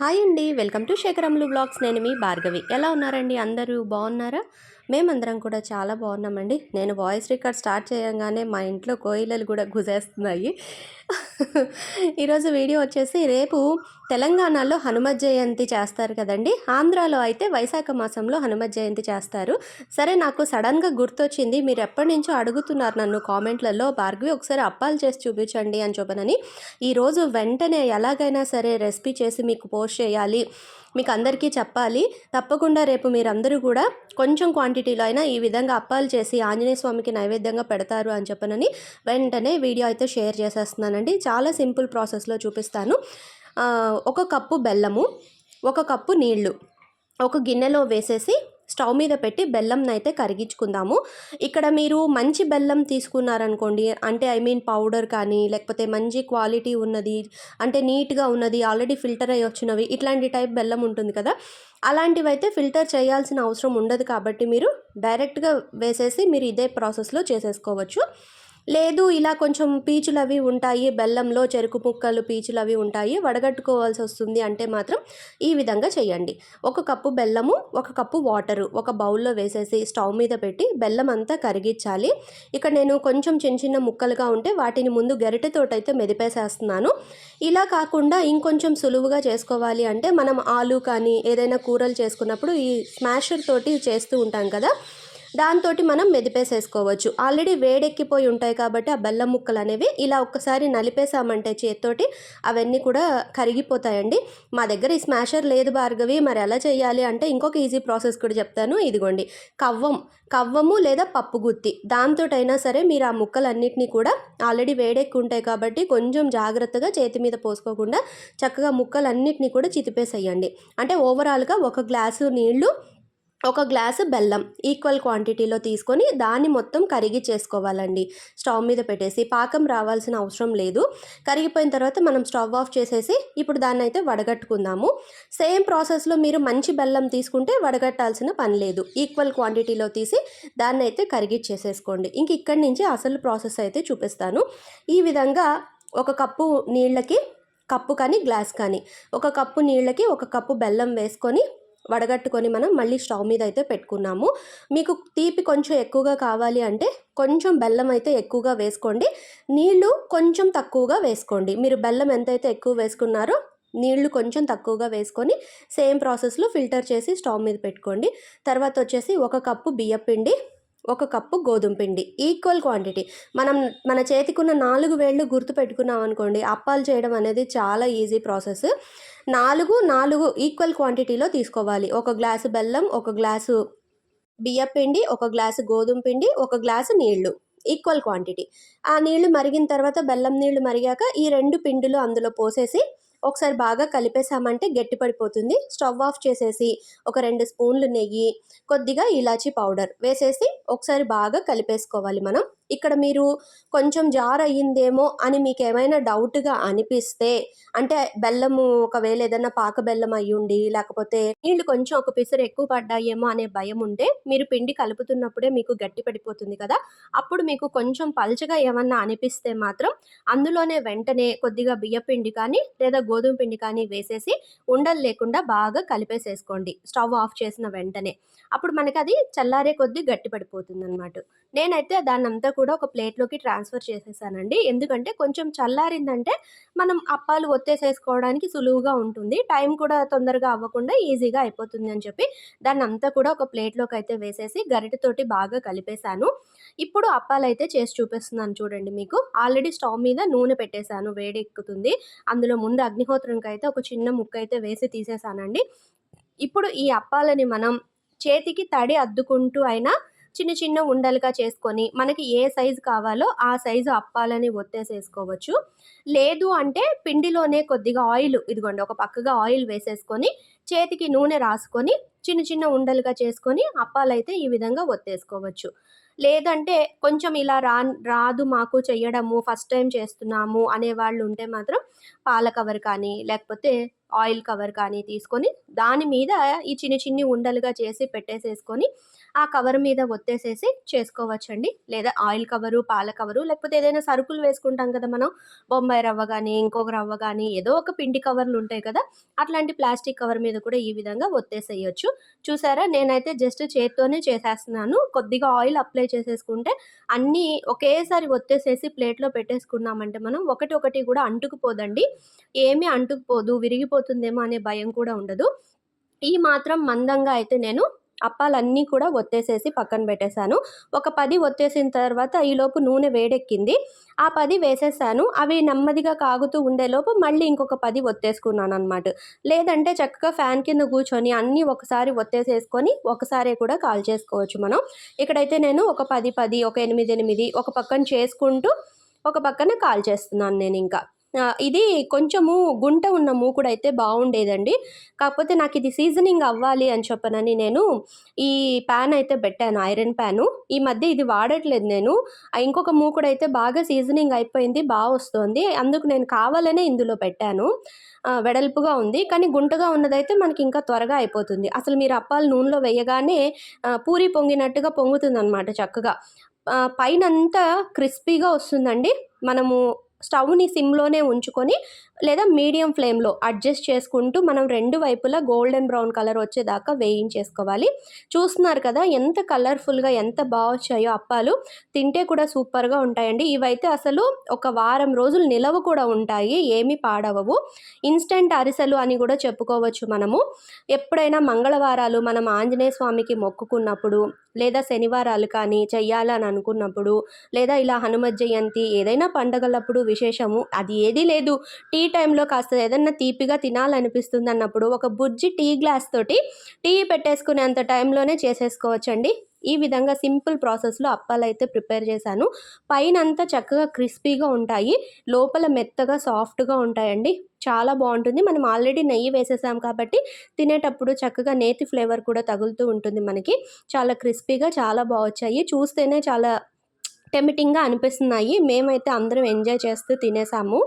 Hi అండి. Welcome to Shekharamulu blogs. నేను మీ భార్గవి. ఎలా ఉన్నారండి అందరూ? బాగున్నారా? మేమందరం కూడా చాలా బాగున్నామండి. నేను వాయిస్ రికార్డ్ స్టార్ట్ చేయగానే మా ఇంట్లో కోయిలలు కూడా గుజేస్తున్నాయి. ఈరోజు వీడియో వచ్చేసి రేపు తెలంగాణలో హనుమ జయంతి చేస్తారు కదండి. ఆంధ్రాలో అయితే వైశాఖ మాసంలో హనుమ జయంతి చేస్తారు. సరే నాకు సడన్గా గుర్తొచ్చింది. మీరు ఎప్పటి నుంచో అడుగుతున్నారు నన్ను కామెంట్లలో. భార్గవి ఒకసారి అప్పాలు చేసి చూపించండి అని చెప్పనని. ఈరోజు వెంటనే ఎలాగైనా సరే రెసిపీ చేసి మీకు పోస్ట్ చేయాలి. మీకు అందరికీ చెప్పాలి. తప్పకుండా రేపు మీరందరూ కూడా కొంచెం క్వాంటిటీలో అయినా ఈ విధంగా అప్పాలు చేసి ఆంజనేయ స్వామికి నైవేద్యంగా పెడతారు అని చెప్పనని వెంటనే వీడియో అయితే షేర్ చేసేస్తున్నానండి. చాలా సింపుల్ ప్రాసెస్లో చూపిస్తాను. ఒక కప్పు బెల్లము ఒక కప్పు నీళ్ళు ఒక గిన్నెలో వేసేసి స్టవ్ మీద పెట్టి బెల్లంని అయితే కరిగించుకుందాము. ఇక్కడ మీరు మంచి బెల్లం తీసుకున్నారనుకోండి అంటే ఐ మీన్ పౌడర్ కానీ లేకపోతే మంచి క్వాలిటీ ఉన్నది అంటే నీట్గా ఉన్నది ఆల్రెడీ ఫిల్టర్ అయ్యి వచ్చినవి ఇట్లాంటి టైప్ బెల్లం ఉంటుంది కదా అలాంటివి అయితే ఫిల్టర్ చేయాల్సిన అవసరం ఉండదు కాబట్టి మీరు డైరెక్ట్గా వేసేసి మీరు ఇదే ప్రాసెస్లో చేసేసుకోవచ్చు. లేదు ఇలా కొంచెం పీచులు అవి ఉంటాయి బెల్లంలో చెరుకు ముక్కలు పీచులు అవి ఉంటాయి వడగట్టుకోవాల్సి వస్తుంది అంటే మాత్రం ఈ విధంగా చేయండి. ఒక కప్పు బెల్లము ఒక కప్పు వాటరు ఒక బౌల్లో వేసేసి స్టవ్ మీద పెట్టి బెల్లం అంతా కరిగించాలి. ఇక్కడ నేను కొంచెం చిన్న చిన్న ముక్కలుగా ఉంటే వాటిని ముందు గరిటెతోటైతే మెదిపేసేస్తున్నాను. ఇలా కాకుండా ఇంకొంచెం సులువుగా చేసుకోవాలి అంటే మనం ఆలు కానీ ఏదైనా కూరలు చేసుకున్నప్పుడు ఈ స్మాషర్ తోటి చేస్తూ ఉంటాం కదా దాంతో మనం మెదిపేసేసుకోవచ్చు. ఆల్రెడీ వేడెక్కిపోయి ఉంటాయి కాబట్టి ఆ బెల్లం ముక్కలు అనేవి ఇలా ఒక్కసారి నలిపేసామంటే చేత్తోటి అవన్నీ కూడా కరిగిపోతాయండి. మా దగ్గర ఈ స్మాషర్ లేదు భార్గవి మరి ఎలా చేయాలి అంటే ఇంకొక ఈజీ ప్రాసెస్ కూడా చెప్తాను. ఇదిగోండి. కవ్వం. కవ్వము లేదా పప్పు గుత్తి. దాంతోటైనా సరే మీరు ఆ ముక్కలన్నిటినీ కూడా ఆల్రెడీ వేడెక్కి ఉంటాయి కాబట్టి కొంచెం జాగ్రత్తగా చేతి మీద పోసుకోకుండా చక్కగా ముక్కలన్నిటినీ కూడా చితిపేసేయండి. అంటే ఓవరాల్గా ఒక గ్లాసు నీళ్ళు ఒక గ్లాసు బెల్లం ఈక్వల్ క్వాంటిటీలో తీసుకొని దాన్ని మొత్తం కరిగి చేసుకోవాలండి. స్టవ్ మీద పెట్టేసి పాకం రావాల్సిన అవసరం లేదు. కరిగిపోయిన తర్వాత మనం స్టవ్ ఆఫ్ చేసేసి ఇప్పుడు దాన్ని అయితే వడగట్టుకుందాము. సేమ్ ప్రాసెస్లో మీరు మంచి బెల్లం తీసుకుంటే వడగట్టాల్సిన పని లేదు. ఈక్వల్ క్వాంటిటీలో తీసి దాన్ని అయితే కరిగిచ్చేసేసుకోండి. ఇంక ఇక్కడి నుంచి అసలు ప్రాసెస్ అయితే చూపిస్తాను. ఈ విధంగా ఒక కప్పు నీళ్ళకి కప్పు కానీ గ్లాస్ కానీ ఒక కప్పు నీళ్ళకి ఒక కప్పు బెల్లం వేసుకొని వడగట్టుకొని మనం మళ్ళీ స్టవ్ మీద అయితే పెట్టుకున్నాము. మీకు తీపి కొంచెం ఎక్కువగా కావాలి అంటే కొంచెం బెల్లం అయితే ఎక్కువగా వేసుకోండి. నీళ్ళు కొంచెం తక్కువగా వేసుకోండి. మీరు బెల్లం ఎంతైతే ఎక్కువ వేసుకున్నారో నీళ్ళు కొంచెం తక్కువగా వేసుకొని సేమ్ ప్రాసెస్లో ఫిల్టర్ చేసి స్టవ్ మీద పెట్టుకోండి. తర్వాత వచ్చేసి ఒక కప్పు బియ్యపిండి ఒక కప్పు గోధుమ పిండి ఈక్వల్ క్వాంటిటీ మనం మన చేతికున్న నాలుగు వేళ్ళు గుర్తు పెట్టుకున్నాం అనుకోండి అప్పాలు చేయడం అనేది చాలా ఈజీ ప్రాసెస్ నాలుగు నాలుగు ఈక్వల్ క్వాంటిటీలో తీసుకోవాలి. ఒక గ్లాసు బెల్లం ఒక గ్లాసు బియ్యం పిండి ఒక గ్లాసు గోధుమ పిండి ఒక గ్లాసు నీళ్ళు ఈక్వల్ క్వాంటిటీ ఆ నీళ్ళు మరిగిన తర్వాత బెల్లం నీళ్ళు మరిగాక ఈ రెండు పిండిలు అందులో పోసేసి ఒకసారి బాగా కలిపేసామంటే గట్టిపడిపోతుంది స్టవ్ ఆఫ్ చేసేసి ఒక రెండు స్పూన్లు నెయ్యి కొద్దిగా ఇలాచీ పౌడర్ వేసేసి ఒకసారి బాగా కలిపేసుకోవాలి మనం. ఇక్కడ మీరు కొంచెం జార్ అయ్యిందేమో అని మీకు ఏమైనా డౌట్గా అనిపిస్తే అంటే బెల్లము ఒకవేళ ఏదైనా పాక బెల్లం అయ్యుండి లేకపోతే నీళ్ళు కొంచెం ఒక పిసరు ఎక్కువ పడ్డాయేమో అనే భయం ఉంటే మీరు పిండి కలుపుతున్నప్పుడే మీకు గట్టి పడిపోతుంది కదా. అప్పుడు మీకు కొంచెం పల్చగా ఏమన్నా అనిపిస్తే మాత్రం అందులోనే వెంటనే కొద్దిగా బియ్య పిండి కానీ లేదా గోధుమ పిండి కానీ వేసేసి ఉండలు లేకుండా బాగా కలిపేసేసుకోండి. స్టవ్ ఆఫ్ చేసిన వెంటనే. అప్పుడు మనకి అది చల్లారే కొద్దీ గట్టి పడిపోతుంది అనమాట నేనైతే దాన్ని అంతా కూడా ఒక ప్లేట్లోకి ట్రాన్స్ఫర్ చేసేసానండి. ఎందుకంటే కొంచెం చల్లారిందంటే మనం అప్పాలు ఒత్తేసేసుకోవడానికి సులువుగా ఉంటుంది. టైం కూడా తొందరగా అవ్వకుండా ఈజీగా అయిపోతుంది అని చెప్పి దాన్ని అంతా కూడా ఒక ప్లేట్లోకి అయితే వేసేసి గరిటతోటి బాగా కలిపేశాను. ఇప్పుడు అప్పాలు అయితే చేసి చూపిస్తున్నాను చూడండి మీకు. ఆల్రెడీ స్టవ్ మీద నూనె పెట్టేశాను వేడి ఎక్కుతుంది అందులో ముందు అగ్నిహోత్రంకి అయితే ఒక చిన్న ముక్క అయితే వేసి తీసేసానండి. ఇప్పుడు ఈ అప్పాలని మనం చేతికి తడి అద్దుకుంటూ అయినా చిన్న చిన్న ఉండలుగా చేసుకొని మనకి ఏ సైజు కావాలో ఆ సైజు అప్పాలని ఒత్తేసేసుకోవచ్చు. లేదు అంటే పిండిలోనే కొద్దిగా ఆయిల్ ఇదిగోండి ఒక పక్కగా ఆయిల్ వేసేసుకొని చేతికి నూనె రాసుకొని చిన్న చిన్న ఉండలుగా చేసుకొని అప్పాలైతే ఈ విధంగా ఒత్తేసుకోవచ్చు. లేదంటే కొంచెం ఇలా రా రాదు మాకు చెయ్యడము ఫస్ట్ టైం చేస్తున్నాము అనేవాళ్ళు ఉంటే మాత్రం పాల కవర్ కానీ లేకపోతే ఆయిల్ కవర్ కానీ తీసుకొని దాని మీద ఈ చిన్ని చిన్ని ఉండలుగా చేసి పెట్టేసేసుకొని ఆ కవర్ మీద ఒత్తేసేసి చేసుకోవచ్చండి. లేదా ఆయిల్ కవరు పాల కవరు లేకపోతే ఏదైనా సరుకులు వేసుకుంటాం కదా మనం. బొంబాయి రవ్వ కానీ ఇంకొక రవ్వ కానీ ఏదో ఒక పిండి కవర్లు ఉంటాయి కదా. అట్లాంటి ప్లాస్టిక్ కవర్ మీద కూడా ఈ విధంగా ఒత్తేసేయచ్చు. చూసారా? నేనైతే జస్ట్ చేత్తోనే చేసేస్తున్నాను. కొద్దిగా ఆయిల్ అప్లై చేసేసుకుంటే అన్నీ ఒకేసారి ఒత్తేసేసి ప్లేట్లో పెట్టేసుకున్నామంటే మనం ఒకటి ఒకటి కూడా అంటుకుపోదండి. ఏమీ అంటుకుపోదు విరిగిపోతుందేమో అనే భయం కూడా ఉండదు. ఈ మాత్రం మందంగా అయితే నేను అప్పాలన్నీ కూడా ఒత్తేసేసి పక్కన పెట్టేశాను. ఒక పది ఒత్తేసిన తర్వాత ఈలోపు నూనె వేడెక్కింది. ఆ పది వేసేసాను. అవి నెమ్మదిగా కాగుతూ ఉండేలోపు మళ్ళీ ఇంకొక పది ఒత్తేసుకున్నాను అనమాట లేదంటే చక్కగా ఫ్యాన్ కింద కూర్చొని అన్నీ ఒకసారి ఒత్తేసేసుకొని ఒకసారి కూడా కాల్ చేసుకోవచ్చు మనం. ఇక్కడైతే నేను ఒక పది పది ఒక ఎనిమిది ఎనిమిది ఒక పక్కన చేసుకుంటూ ఒక పక్కన కాల్ చేస్తున్నాను నేను ఇంకా ఇది కొంచెము గుంట ఉన్న మూకుడు అయితే బాగుండేదండి. కాకపోతే నాకు ఇది సీజనింగ్ అవ్వాలి అని చెప్పనని నేను ఈ ప్యాన్ అయితే పెట్టాను ఐరన్ ప్యాను. ఈ మధ్య ఇది వాడట్లేదు నేను. ఇంకొక మూకుడు అయితే బాగా సీజనింగ్ అయిపోయింది బాగా వస్తుంది. అందుకు నేను కావాలనే ఇందులో పెట్టాను. వెడల్పుగా ఉంది. కానీ గుంటగా ఉన్నదైతే మనకి ఇంకా త్వరగా అయిపోతుంది. అసలు మీరు అప్పాలు నూనెలో వేయగానే పూరి పొంగినట్టుగా పొంగుతుంది అనమాట చక్కగా పైనంతా క్రిస్పీగా వస్తుందండి. మనము స్టవ్ని సిమ్లోనే ఉంచుకొని లేదా మీడియం ఫ్లేమ్లో అడ్జస్ట్ చేసుకుంటూ మనం రెండు వైపులా గోల్డెన్ బ్రౌన్ కలర్ వచ్చేదాకా వేయించేసుకోవాలి. చూస్తున్నారు కదా ఎంత కలర్ఫుల్గా ఎంత బాగా వచ్చాయో అప్పాలు. తింటే కూడా సూపర్గా ఉంటాయండి. ఇవైతే అసలు ఒక వారం రోజులు నిలవ కూడా ఉంటాయి ఏమీ పాడవవు. ఇన్స్టెంట్ అరిసెలు అని కూడా చెప్పుకోవచ్చు మనము. ఎప్పుడైనా మంగళవారాలు మనం ఆంజనేయ స్వామికి మొక్కుకున్నప్పుడు లేదా శనివారాలు కానీ చెయ్యాలని అనుకున్నప్పుడు లేదా ఇలా హనుమత్ జయంతి ఏదైనా పండగలప్పుడు విశేషము అది ఏదీ లేదు. టీ టైంలో కాస్త ఏదన్నా తీపిగా తినాలనిపిస్తుంది అన్నప్పుడు ఒక బుజ్జి టీ గ్లాస్ తోటి టీ పెట్టేసుకునేంత టైంలోనే చేసేసుకోవచ్చండి. ఈ విధంగా సింపుల్ ప్రాసెస్లో అప్పాలు అయితే ప్రిపేర్ చేశాను. పైన అంతా చక్కగా క్రిస్పీగా ఉంటాయి. లోపల మెత్తగా సాఫ్ట్గా ఉంటాయండి. చాలా బాగుంటుంది. మనం ఆల్రెడీ నెయ్యి వేసేసాం కాబట్టి తినేటప్పుడు చక్కగా నేతి ఫ్లేవర్ కూడా తగులుతూ ఉంటుంది మనకి. చాలా క్రిస్పీగా చాలా బాగా వచ్చాయి. చూస్తేనే చాలా టెమిటింగ్గా అనిపిస్తున్నాయి. మేమైతే అందరం ఎంజాయ్ చేస్తూ తినేసాము.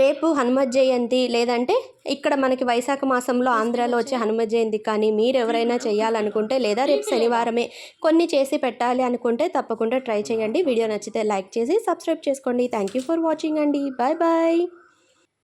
రేపు హనుమ జయంతి లేదంటే ఇక్కడ మనకి వైశాఖ మాసంలో ఆంధ్రాలో వచ్చే హనుమ జయంతి కానీ మీరు ఎవరైనా చేయాలనుకుంటే లేదా రేపు శనివారమే కొన్ని చేసి పెట్టాలి అనుకుంటే తప్పకుండా ట్రై చేయండి. వీడియో నచ్చితే లైక్ చేసి సబ్స్క్రైబ్ చేసుకోండి. థ్యాంక్ యూ ఫర్ వాచింగ్ అండి. Bye bye.